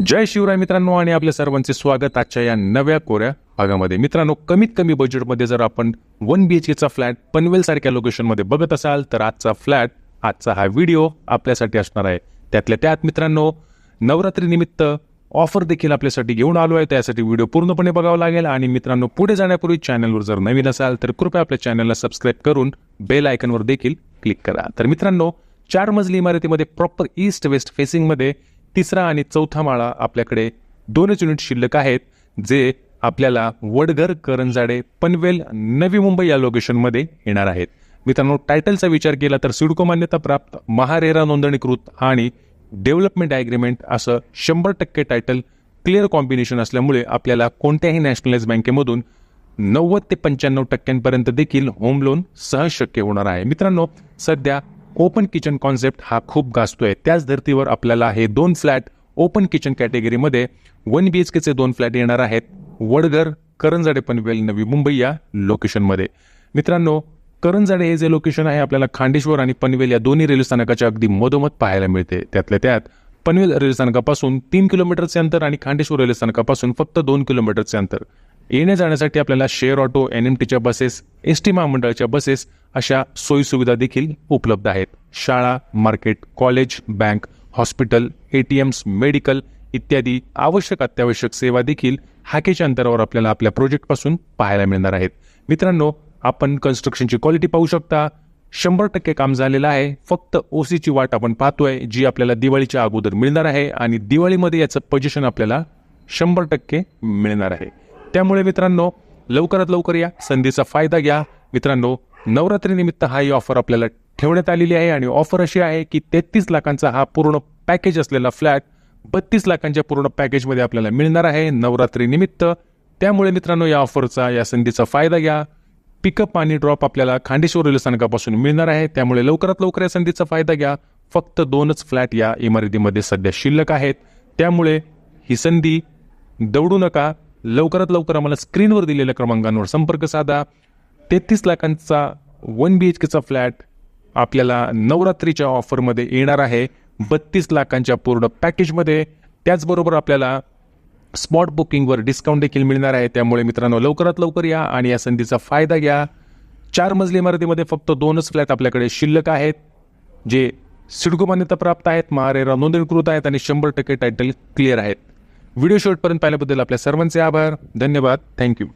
जय शिवराय मित्रांनो आणि आपल्या सर्वांचे स्वागत आजच्या या नव्या कोऱ्या भागामध्ये. मित्रांनो कमीत कमी बजेटमध्ये जर आपण वन बी एच केचा फ्लॅट पनवेल सारख्या लोकेशनमध्ये बघत असाल तर आजचा फ्लॅट आजचा हा व्हिडिओ आपल्यासाठी असणार आहे. त्यातल्या त्यात मित्रांनो नवरात्रीनिमित्त ऑफर देखील आपल्यासाठी घेऊन आलो आहे. त्यासाठी व्हिडिओ पूर्णपणे बघावा लागेल. आणि मित्रांनो पुढे जाण्यापूर्वी चॅनलवर जर नवीन असाल तर कृपया आपल्या चॅनलला सबस्क्राईब करून बेल आयकनवर देखील क्लिक करा. तर मित्रांनो चार मजली इमारतीमध्ये प्रॉपर ईस्ट वेस्ट फेसिंगमध्ये तिसरा आणि चौथा माळा आपल्याकडे दोनच युनिट शिल्लक आहेत जे आपल्याला वडघर करंजाडे पनवेल नवी मुंबई या लोकेशनमध्ये येणार आहेत. मित्रांनो टायटलचा विचार केला तर सिडको मान्यता प्राप्त महारेरा नोंदणीकृत आणि डेव्हलपमेंट ॲग्रीमेंट असं शंभर टक्के टायटल क्लिअर कॉम्बिनेशन असल्यामुळे आपल्याला कोणत्याही नॅशनलाइज बँकेमधून नव्वद ते पंच्याण्णव टक्क्यांपर्यंत देखील होम लोन सहज शक्य होणार आहे. मित्रांनो सध्या ओपन किचन कॉन्सेप्ट हा खूप गाजतोय. त्याच धर्तीवर आपल्याला हे दोन फ्लॅट ओपन किचन कॅटेगरीमध्ये वन बी एच केचे दोन फ्लॅट येणार आहेत. वडघर करंजाडे पनवेल नवी मुंबई या लोकेशनमध्ये. मित्रांनो करंजाडे हे जे लोकेशन आहे आपल्याला खांडेश्वर आणि पनवेल या दोन्ही रेल्वे स्थानकाच्या अगदी मधोमध पाहायला मिळते. त्यातल्या त्यात पनवेल रेल्वे स्थानकापासून तीन किलोमीटरचे अंतर आणि खांडेश्वर रेल्वे स्थानकापासून फक्त दोन किलोमीटरचे अंतर. येण्या जाण्यासाठी आपल्याला शेअर ऑटो एन एम टीच्या बसेस एस टी महामंडळाच्या बसेस अशा सोयीसुविधा देखील उपलब्ध आहेत. शाळा market college bank hospital A T Ms medical इत्यादी आवश्यक अत्यावश्यक सेवा देखील हाकेच्या अंतरावर आपल्याला आपल्या प्रोजेक्टपासून पाहायला मिळणार आहेत. मित्रांनो आपण कन्स्ट्रक्शनची क्वालिटी पाहू शकता. शंभर टक्के काम झालेलं आहे. फक्त ओसीची वाट आपण पाहतोय जी आपल्याला दिवाळीच्या अगोदर मिळणार आहे आणि दिवाळीमध्ये याचं पोजिशन आपल्याला शंभर टक्के मिळणार आहे. त्यामुळे मित्रांनो लवकरात लवकर या संधीचा फायदा घ्या. मित्रांनो नवरात्रीनिमित्त हा ही ऑफर आपल्याला ठेवण्यात आलेली आहे आणि ऑफर अशी आहे की तेहतीस लाखांचा हा पूर्ण पॅकेज असलेला फ्लॅट बत्तीस लाखांच्या पूर्ण पॅकेजमध्ये आपल्याला मिळणार आहे नवरात्रीनिमित्त त्यामुळे मित्रांनो या ऑफरचा या संधीचा फायदा घ्या. पिकअप आणि ड्रॉप आपल्याला खांडेश्वर रेल्वे स्थानकापासून मिळणार आहे. त्यामुळे लवकरात लवकर या संधीचा फायदा घ्या. फक्त दोनच फ्लॅट या इमारतीमध्ये सध्या शिल्लक आहेत. त्यामुळे ही संधी दौडू नका. लवकरात लवकर आम्हाला स्क्रीनवर दिलेल्या क्रमांकांवर संपर्क साधा. तेहतीस लाखांचा वन बी एच केचा फ्लॅट आपल्याला नवरात्रीच्या ऑफरमध्ये येणार आहे. बत्तीस लाखांच्या पूर्ण पॅकेजमध्ये. त्याचबरोबर आपल्याला स्पॉट बुकिंगवर डिस्काउंट देखील मिळणार आहे. त्यामुळे मित्रांनो लवकरात लवकर या आणि या संधीचा फायदा घ्या. चार मजली इमारतीमध्ये फक्त दोनच फ्लॅट आपल्याकडे शिल्लक आहेत जे सिडको मान्यता प्राप्त आहेत महारेरा नोंदणीकृत आहेत आणि शंभर टक्के टायटल क्लिअर आहेत. व्हिडिओ शेवटपर्यंत पाहिल्याबद्दल आपल्या सर्वांचे आभार. धन्यवाद. थँक्यू